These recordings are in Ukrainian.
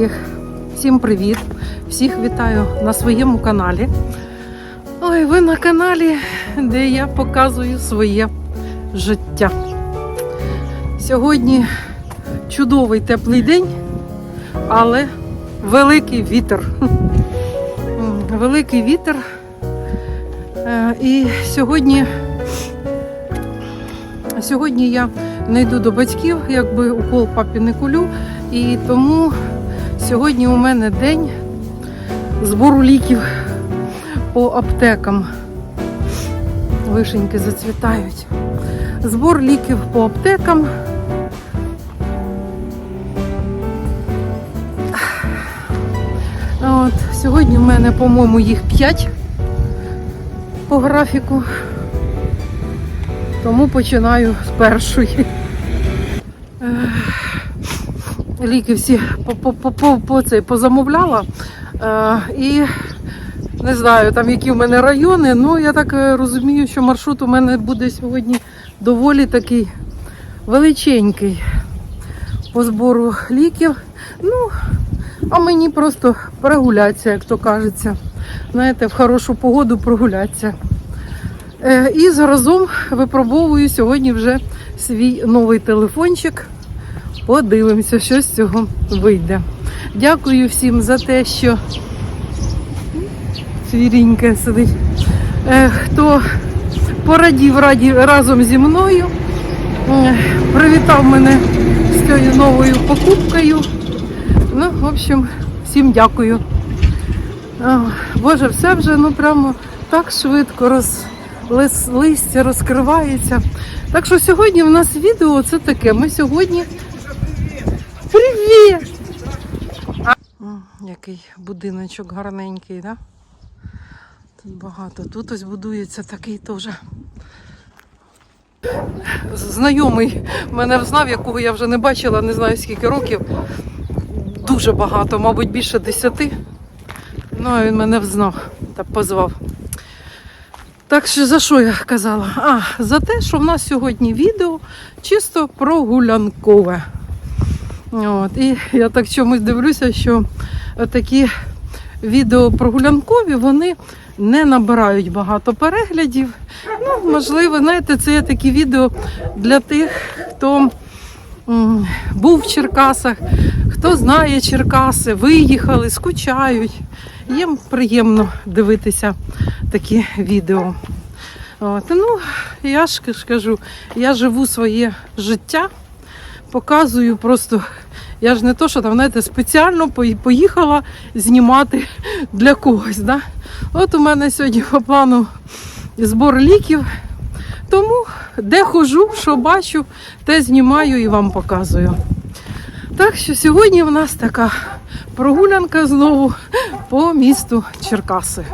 Друзі, всім привіт! Всіх вітаю на своєму каналі. Ой, ви на каналі, де я показую своє життя. Сьогодні чудовий теплий день, але великий вітер. Великий вітер. Е, І сьогодні, сьогодні я не йду до батьків, якби укол папі не кулю. І тому сьогодні у мене день збору ліків по аптекам. Вишеньки зацвітають. Збор ліків по аптекам. От, сьогодні в мене, по-моєму, їх 5 по графіку. Тому починаю з першої. Ліки всі по, по, позамовляла. Е, і не знаю, там які в мене райони. Ну я так е, розумію, що маршрут у мене буде сьогодні доволі такий величенький по збору ліків. Ну, а мені просто прогулятися, як то кажеться. Знаєте, в хорошу погоду прогулятися. Е, і заразом випробовую сьогодні вже свій новий телефончик. Подивимося, що з цього вийде. Дякую всім за те, що свіріньке сидить. Е, хто порадів раді разом зі мною, е, привітав мене з цією новою покупкою. Ну, в общем, всім дякую. Боже, все вже ну прямо так швидко роз, лис- листя розкривається. Так що сьогодні в нас відео це таке. Ми сьогодні. Привіт! Який будиночок гарненький, да? Тут багато. Тут ось будується такий теж. Знайомий мене знав, якого я вже не бачила, не знаю скільки років. Дуже багато, мабуть, більше десяти. Ну, а він мене взнав та позвав. Так що за що я казала? А, за те, що в нас сьогодні відео чисто прогулянкове. От, і я так чомусь дивлюся, що такі відео прогулянкові, вони не набирають багато переглядів. Ну, можливо, знаєте, це є такі відео для тих, хто м, був в Черкасах, хто знає Черкаси, виїхали, скучають. Їм приємно дивитися такі відео. От, ну, я ж кажу, я живу своє життя, показую просто. Я ж не то, що там, знаєте, спеціально поїхала знімати для когось. Да? От у мене сьогодні по плану збор ліків. Тому де хожу, що бачу, те знімаю і вам показую. Так що сьогодні в нас така прогулянка знову по місту Черкаси.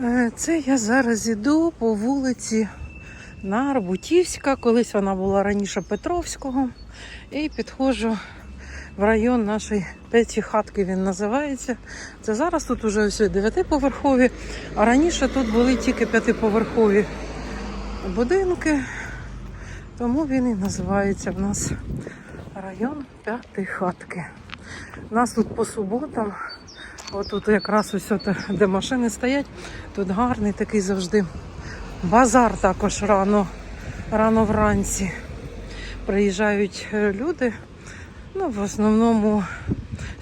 Е, Це я зараз іду по вулиці Нарбутівська. Колись вона була раніше Петровського. І підходжу в район нашої п'ятихатки він називається. Це зараз тут уже все дев'ятиповерхові, а раніше тут були тільки п'ятиповерхові будинки. Тому він і називається в нас район П'ятихатки. У нас тут по суботам, отут якраз ось де машини стоять, тут гарний такий завжди базар також рано, рано вранці. Приїжджають е, люди, ну, в основному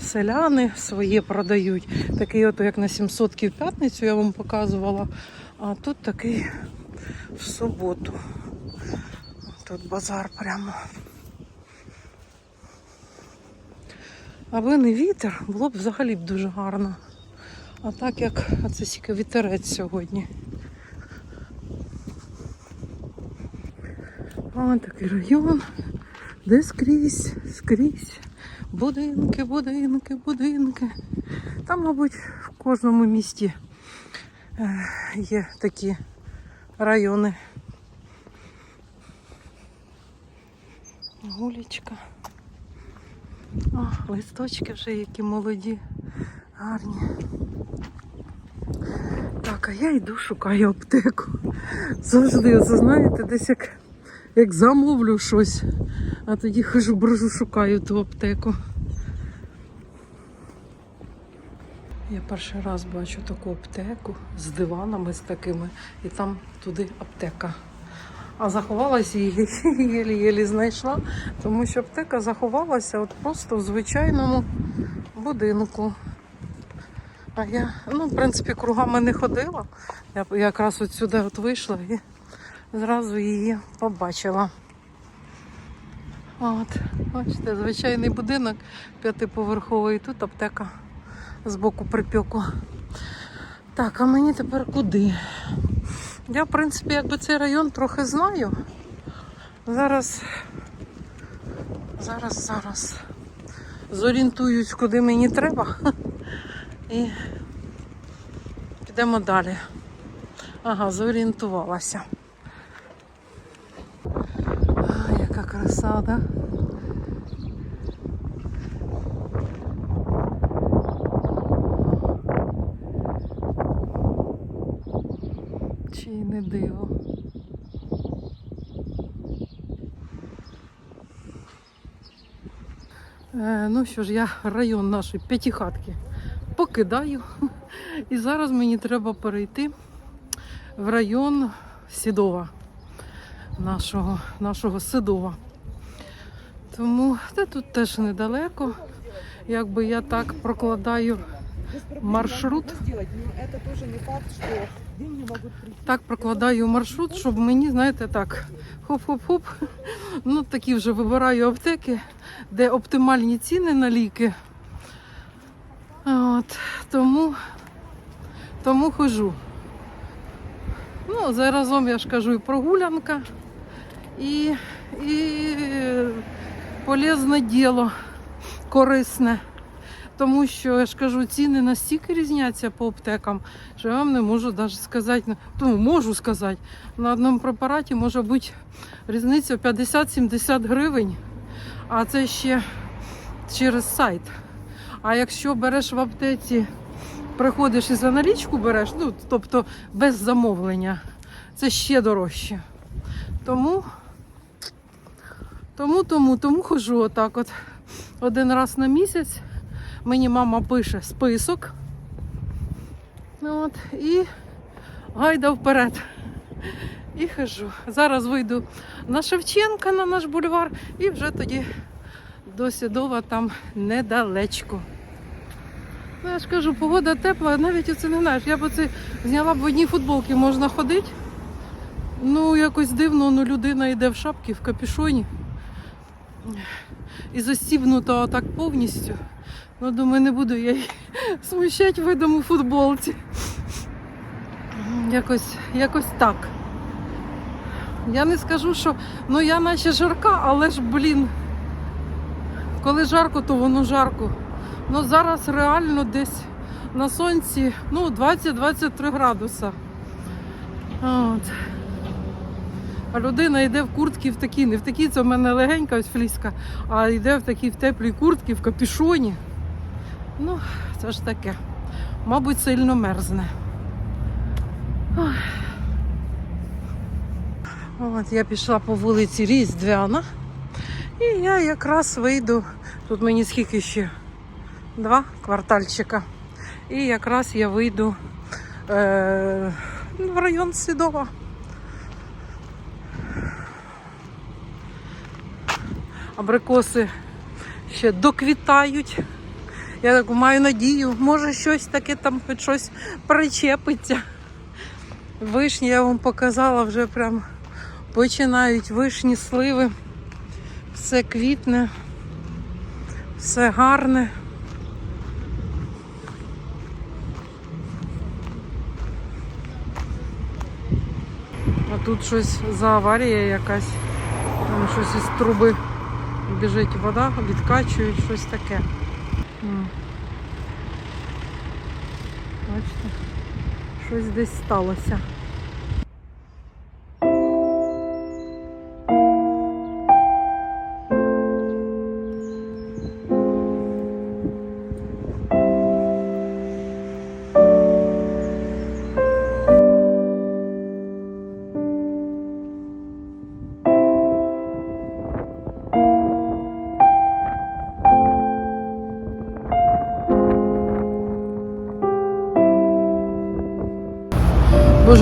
селяни своє продають. Такий, от, як на 700 в п'ятницю я вам показувала, а тут такий в суботу. Тут базар прямо. Аби не вітер, було б взагалі б дуже гарно. А так як це тільки вітерець сьогодні. Ось такий район, де скрізь, скрізь. Будинки, будинки, будинки. Там, мабуть, в кожному місті е, є такі райони. Гулечка. О, листочки вже які молоді, гарні. Так, а я йду шукаю аптеку. Завжди, знаєте, десь як, як замовлю щось, а тоді хожу, брожу, шукаю ту аптеку. Я перший раз бачу таку аптеку з диванами з такими, і там туди аптека. А заховалася її єлі-єлі знайшла, тому що аптека заховалася от просто в звичайному будинку. А я, ну, в принципі, кругами не ходила. Я якраз от сюди от вийшла і зразу її побачила. От, бачите, звичайний будинок п'ятиповерховий, тут аптека з боку припеку. Так, а мені тепер куди? Я, в принципі, якби цей район трохи знаю. Зараз, зараз, зараз зорієнтуюсь, куди мені треба. І підемо далі. Ага, зорієнтувалася. А, яка краса. Чи не диво. Е, ну що ж, я район нашої п'ятихатки покидаю. І зараз мені треба перейти в район Сідова, нашого, нашого Сидова. Тому та тут теж недалеко. Якби я так прокладаю маршрут. Так прокладаю маршрут, щоб мені, знаєте, так, хоп-хоп-хоп. Ну, такі вже вибираю аптеки, де оптимальні ціни на ліки. От, тому, тому хожу. Ну, заразом я ж кажу, і прогулянка, і, і полезне діло, корисне. Тому що я ж кажу, ціни настільки різняться по аптекам, що я вам не можу навіть сказати. Ну, можу сказати, на одному препараті може бути різниця 50-70 гривень, а це ще через сайт. А якщо береш в аптеці, приходиш і за налічку береш, ну тобто без замовлення, це ще дорожче. Тому, тому, тому, тому хожу отак от один раз на місяць. Мені мама пише список. От, і гайда вперед. І хожу. Зараз вийду на Шевченка на наш бульвар і вже тоді до Сідова там недалечко. Ну, я ж кажу, погода тепла, навіть оце не знаєш. Я б оце зняла б в одній футболці, можна ходити. Ну, якось дивно, ну людина йде в шапці, в капюшоні. І застібнута отак повністю. Ну, думаю, не буду я її смущати видом у футболці. Якось, якось так. Я не скажу, що ну я наче жарка, але ж, блін, коли жарко, то воно жарко. Ну зараз реально десь на сонці ну, 20-23 градуса. От. А людина йде в куртці в такій, не в такій, це в мене легенька ось фліска, а йде в такій в теплій куртці, в капюшоні. Ну, це ж таке. Мабуть, сильно мерзне. От я пішла по вулиці Різдвяна. І я якраз вийду. Тут мені скільки ще? Два квартальчика. І якраз я вийду е- в район Сідова. Абрикоси ще доквітають. Я так маю надію, може щось таке там хоч щось причепиться. Вишні я вам показала, вже прям починають вишні, сливи. Все квітне, все гарне. А тут щось за аварія якась. Там щось із труби біжить вода, відкачують, щось таке. Бачите, щось десь сталося.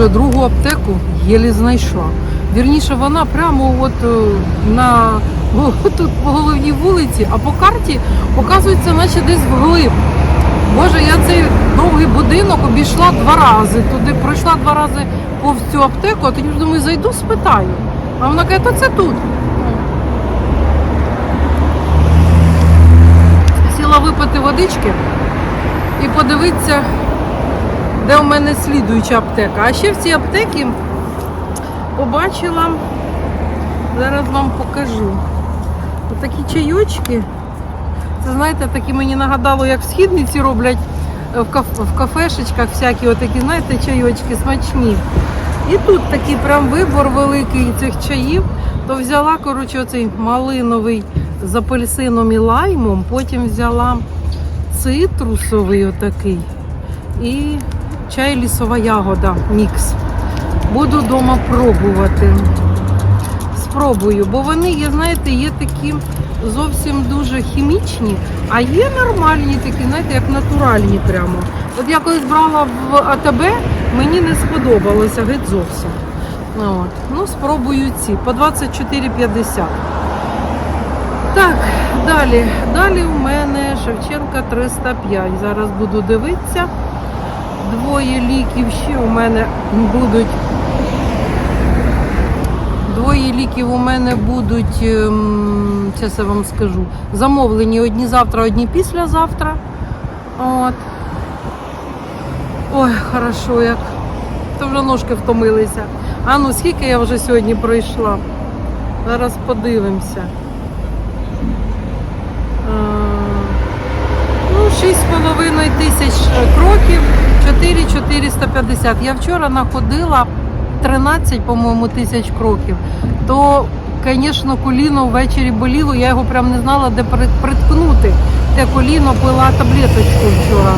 Боже, другу аптеку єлі знайшла. Вірніше, вона прямо от е, на тут по головній вулиці, а по карті показується, наче десь вглиб. Боже, я цей довгий будинок обійшла два рази. Туди пройшла два рази повз цю аптеку, а тоді думаю, зайду, спитаю. А вона каже, то це тут. Сіла випити водички і подивитися, де у мене слідуюча аптека. А ще в цій аптеці побачила, зараз вам покажу. Отакі чайочки. Це знаєте, такі мені нагадало, як в східниці роблять е, в, каф- в кафешечках всякі отакі, знаєте, чайочки смачні. І тут такий прям вибор великий цих чаїв. То взяла, коротше, оцей малиновий з апельсином і лаймом, потім взяла цитрусовий отакий і чай лісова ягода мікс. Буду вдома пробувати. Спробую, бо вони є, знаєте, є такі зовсім дуже хімічні, а є нормальні такі, знаєте, як натуральні прямо. От я колись брала в АТБ, мені не сподобалося геть зовсім. От. Ну, спробую ці по 24,50. Так, далі. Далі у мене Шевченка 305. Зараз буду дивитися. Двоє ліків ще у мене будуть. Двоє ліків у мене будуть, ем, зараз я вам скажу, замовлені одні завтра, одні післязавтра. От. Ой, хорошо як. То вже ножки втомилися. А ну скільки я вже сьогодні пройшла? Зараз подивимося. А, Ну, 6,5 тисяч кроків, 4,450. Я вчора находила 13, по-моєму, тисяч кроків. То, звісно, коліно ввечері боліло, я його прям не знала, де приткнути. Те коліно пила таблеточку вчора.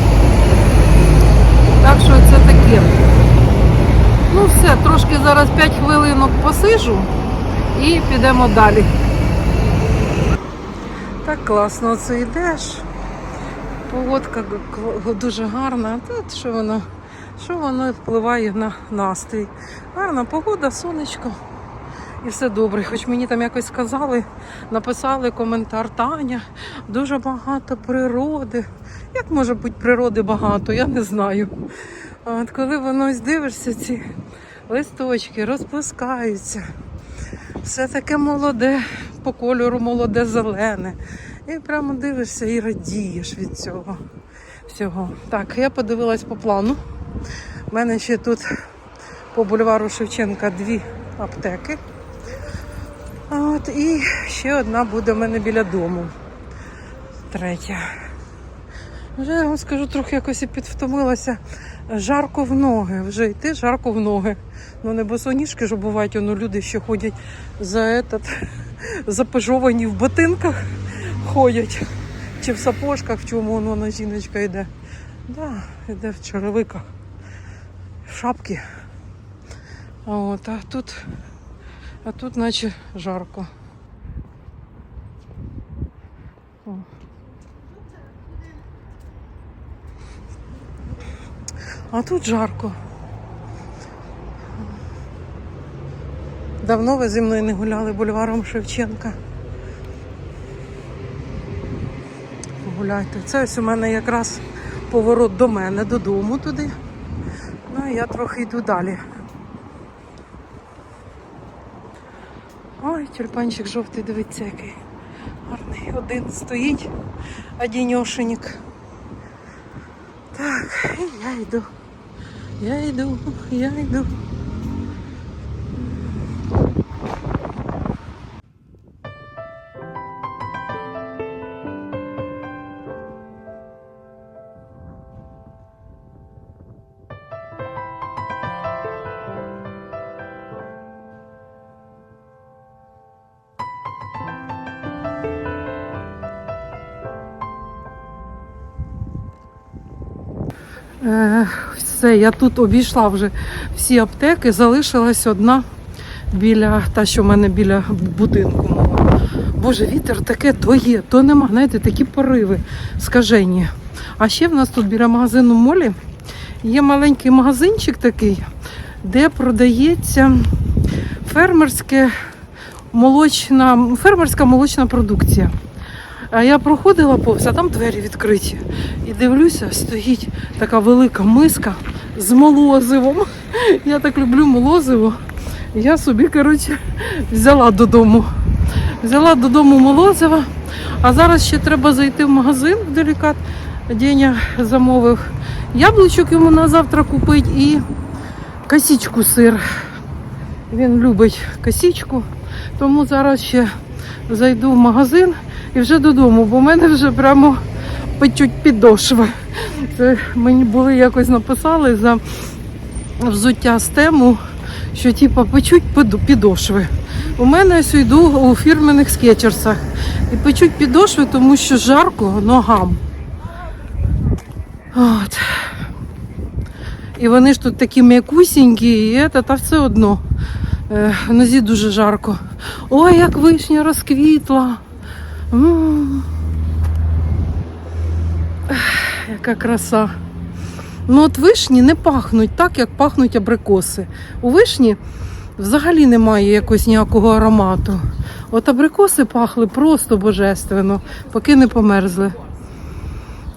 Так що це таке. Ну все, трошки зараз 5 хвилинок посижу і підемо далі. Так класно це йдеш. Погодка дуже гарна. Тут що воно, що воно впливає на настрій. Гарна погода, сонечко. І все добре. Хоч мені там якось сказали, написали коментар Таня, дуже багато природи. Як може бути природи багато, я не знаю. От коли воно ось дивишся, ці листочки розпускаються. Все таке молоде, по кольору молоде зелене. І прямо дивишся і радієш від цього всього. Так, я подивилась по плану. У мене ще тут по бульвару Шевченка дві аптеки. От, і ще одна буде в мене біля дому. Третя. Вже я вам скажу, трохи якось і підвтомилася. Жарко в ноги. Вже йти жарко в ноги. Ну не босоніжки ж бувають, ну люди ще ходять за этот, запежовані в ботинках ходять. Чи в сапожках, в чому воно вона жіночка йде. Да, йде в черевиках, в шапки. От, а тут, а тут наче жарко. А тут жарко. Давно ви зі мною не гуляли бульваром Шевченка. Погуляйте. Це ось у мене якраз поворот до мене, додому туди. Ну, а я трохи йду далі. Ой, тюльпанчик жовтий, дивіться, який гарний. Один стоїть, одіньошенік. Так, і я йду. Я йду, я йду. Я тут обійшла вже всі аптеки, залишилась одна біля, та, що в мене біля будинку. Боже, вітер таке, то є, то нема. Знаєте, такі пориви скажені. А ще в нас тут біля магазину Молі є маленький магазинчик такий. де продається фермерське молочна, фермерська молочна продукція. А я проходила повз, а там двері відкриті. І дивлюся, стоїть така велика миска з молозивом. Я так люблю молозиво. Я собі, коротше, взяла додому. Взяла додому молозиво. А зараз ще треба зайти в магазин в делікат. Деня замовив яблучок йому на завтра купити і косічку сир. Він любить косічку. Тому зараз ще зайду в магазин і вже додому, бо в мене вже прямо печуть підошви. Це мені були якось написали за взуття з тему, що типу, печуть підошви. У мене ось йду у фірмених скетчерсах і печуть підошви, тому що жарко ногам. От. І вони ж тут такі м'якусінькі, і це, та все одно. Е, нозі дуже жарко. Ой, як вишня розквітла. М. Ех, Яка краса. Ну от вишні не пахнуть так, як пахнуть абрикоси. У вишні взагалі немає якогось ніякого аромату. От абрикоси пахли просто божественно, поки не померзли.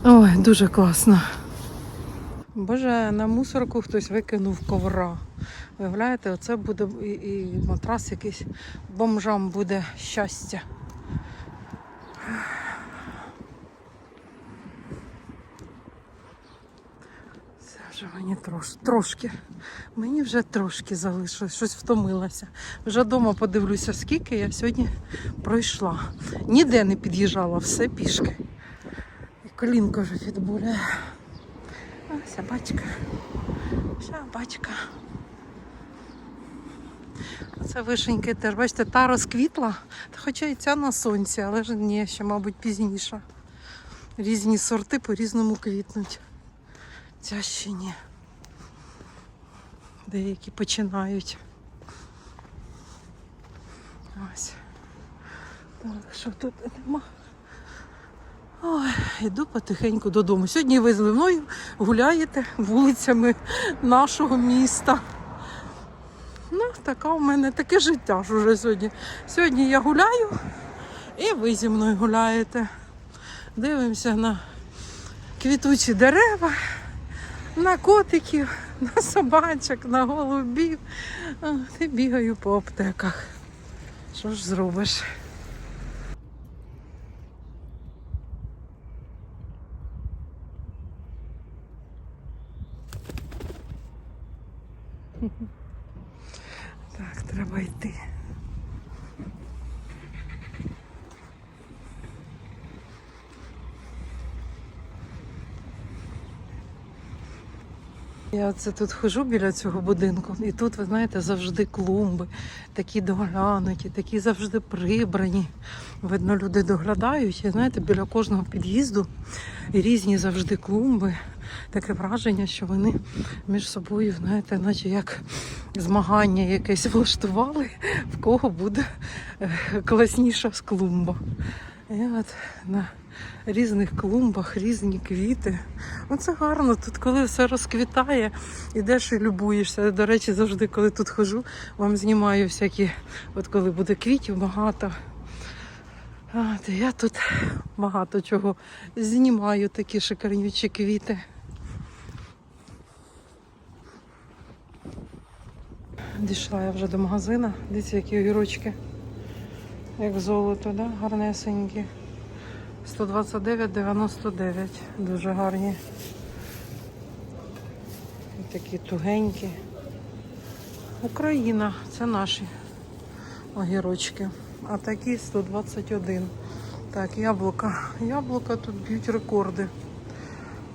Ой, дуже класно. Боже, на мусорку хтось викинув ковра. Виявляєте, оце буде і, і матрас якийсь бомжам буде щастя. Вже мені трош, трошки. Мені вже трошки залишилось, щось втомилася. Вже вдома подивлюся, скільки я сьогодні пройшла. Ніде не під'їжджала, все пішки. І колінко вже відбуляє. А, собачка. Собачка. Це вишеньки теж, бачите, та розквітла, хоча і ця на сонці, але ж ні, ще, мабуть, пізніше. Різні сорти по-різному квітнуть. Ця. Деякі починають. Ось. Так, що тут нема? Ой, йду потихеньку додому. Сьогодні ви з мною гуляєте вулицями нашого міста. Ну, така у мене таке життя ж уже сьогодні. Сьогодні я гуляю і ви зі мною гуляєте. Дивимося на квітучі дерева, на котиків, на собачок, на голубів. Ти бігаю по аптеках. Що ж зробиш? Так, треба йти. Я це тут хожу біля цього будинку, і тут, ви знаєте, завжди клумби, такі доглянуті, такі завжди прибрані. Видно, люди доглядають. І знаєте, біля кожного під'їзду різні завжди клумби. Таке враження, що вони між собою, знаєте, наче як змагання якесь влаштували, в кого буде е, класніша клумба. І от на різних клумбах різні квіти. Оце гарно. Тут, коли все розквітає, ідеш і любуєшся. До речі, завжди, коли тут хожу, вам знімаю всякі, от коли буде квітів багато. От, я тут багато чого знімаю, такі шикарнючі квіти. Дійшла я вже до магазина. Дивіться, які огірочки. Як золото, да? гарнесенькі. 129,99. Дуже гарні. І такі тугенькі. Україна, це наші огірочки. А такі 121. Так, яблука. Яблука тут б'ють рекорди.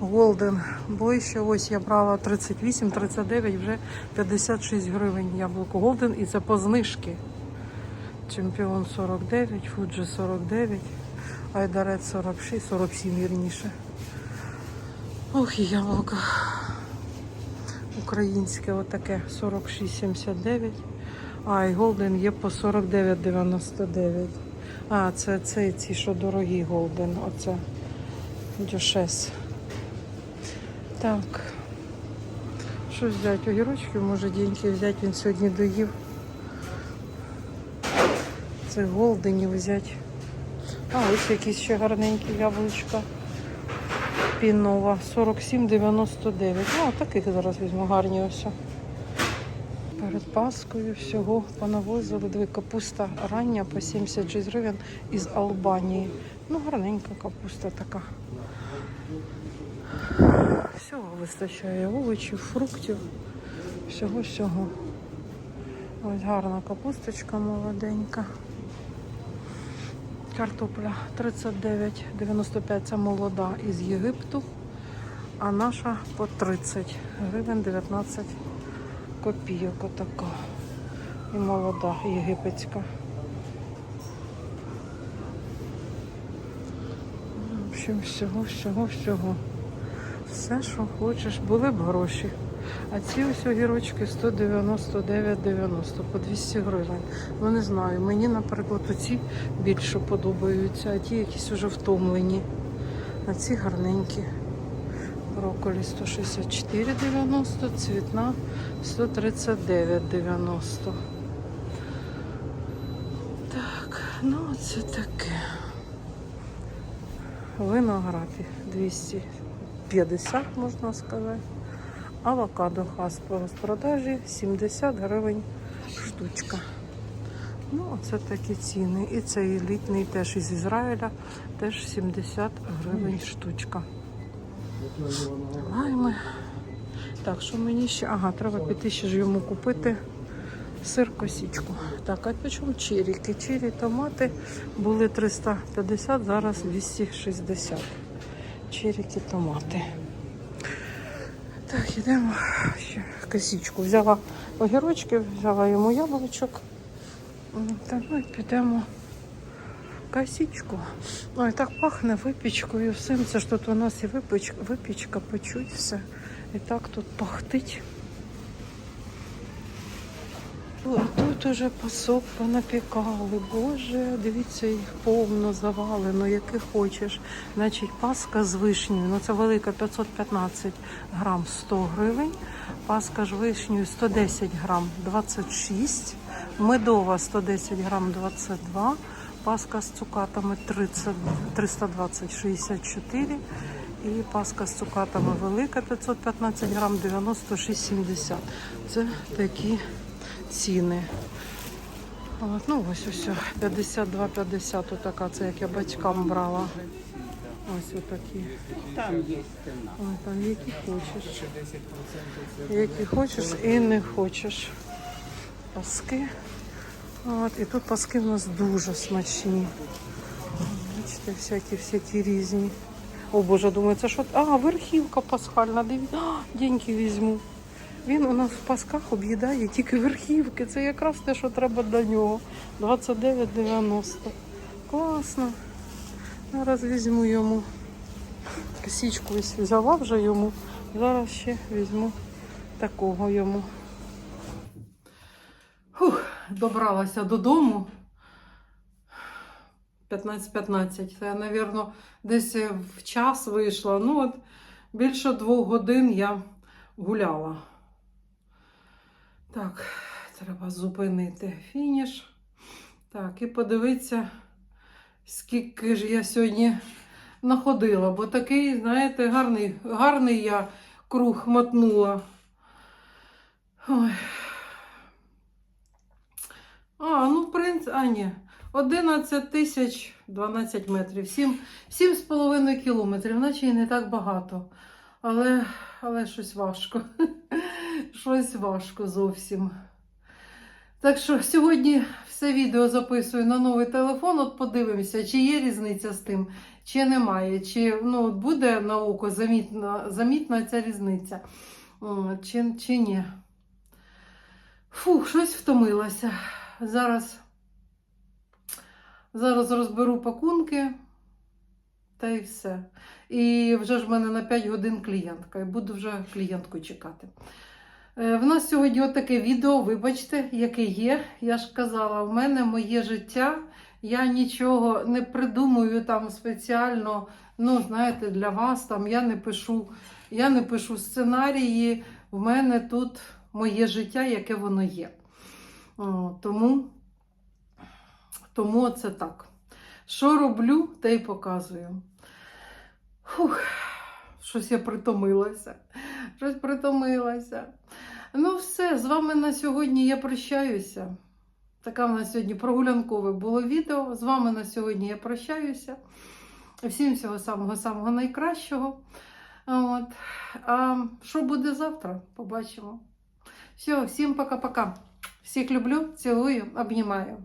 Голден. Ближче ось я брала 38, 39, вже 56 гривень яблуко Голден і це по знижки. Чемпіон 49, Фуджи 49, Айдарет 46, 47 вірніше. Ох, і яблуко. Українське отаке 46,79. А, і Голден є по 49,99. А, це, це ці, що дорогі Голден. Оце Дюшес. Так. Що взяти? Огірочків може деньги взяти, він сьогодні доїв. Це голдені взяти. А ось якісь ще гарненькі яблучка. Пінова 47,99. Ну, таких зараз візьму гарні ось. Перед Паскою всього понавозили дві капуста рання по 76 гривень із Албанії. Ну, гарненька капуста така. Всього вистачає овочів, фруктів, всього-всього. Ось гарна капусточка молоденька. Картопля 39,95 це молода із Єгипту, а наша по 30 гривень 19 копійок отака. І молода єгипетська. В общем, всього, всього, всього. Все, що хочеш, були б гроші. А ці ось огірочки 199,90 по 200 гривень. Ну не знаю, мені, наприклад, оці більше подобаються, а ті якісь уже втомлені. А ці гарненькі. Брокколі 164,90, цвітна 139,90. Так, ну це таке. Виноград 250, можна сказати. Авокадо хас по розпродажі 70 гривень штучка. Ну, це такі ціни. І цей елітний теж із Ізраїля, теж 70 гривень штучка. Лайми. Так, що мені ще? Ага, треба піти ще ж йому купити сир косічку. Так, а чому черіки? Чері, томати були 350, зараз 260. Черіки, томати. Так, йдемо ще косічку. Взяла огірочки, взяла йому яблучок. Та ну і підемо косічку. Ой, так пахне випічкою всім. Це ж тут у нас і випічка, випічка печуть все. І так тут пахтить. Тут уже пасок понапікали. Боже, дивіться, їх повно завалено, яке хочеш. Значить, паска з вишнею. Ну це велика 515 грам 100 гривень. Паска з вишнею 110 грам 26. Медова 110 грам 22. Паска з цукатами 30, 320 64. І паска з цукатами велика 515 грам 96,70. Це такі ціни. От, ну ось ось 52,50 отака, це як я батькам брала. Ось отакі. Там є ціна. Там які хочеш. Які хочеш і не хочеш. Паски. От, і тут паски в нас дуже смачні. Бачите, всякі, всякі різні. О Боже, думаю, це що? А, верхівка пасхальна. Дивіться, А, деньги візьму. Він у нас в пасках об'їдає тільки верхівки. Це якраз те, що треба для нього. 29,90. Класно. Зараз візьму йому. Косічку взяла вже йому. Зараз ще візьму такого йому. Фух, добралася додому. 15-15. Це я, мабуть, десь в час вийшла. Ну, от більше двох годин я гуляла. Так, треба зупинити фініш. Так, і подивитися, скільки ж я сьогодні находила, бо такий, знаєте, гарний, гарний я круг мотнула. Ой. А, ну, в принципі, а ні. 11 тисяч 12 метрів. 7, 7,5 кілометрів, наче і не так багато. Але, але щось важко. Щось важко зовсім. Так що сьогодні все відео записую на новий телефон. От подивимося, чи є різниця з тим, чи немає, чи ну, буде на око замітна, замітна ця різниця, чи, чи ні. Фух, щось втомилася. Зараз, зараз розберу пакунки та й все. І вже ж в мене на 5 годин клієнтка, і буду вже клієнтку чекати. Е, В нас сьогодні отаке відео, вибачте, яке є. Я ж казала, в мене моє життя. Я нічого не придумую там спеціально. Ну, знаєте, для вас там я не пишу, я не пишу сценарії. в мене тут моє життя, яке воно є. Тому, тому це так. Що роблю, те й показую. Фух, щось я притомилася. Щось притомилася. Ну, все, з вами на сьогодні я прощаюся. Така в нас сьогодні прогулянкове було відео. З вами на сьогодні я прощаюся. Всім всього самого-самого найкращого. От. А що буде завтра? Побачимо. Все, всім пока-пока. Всіх люблю, цілую, обнімаю.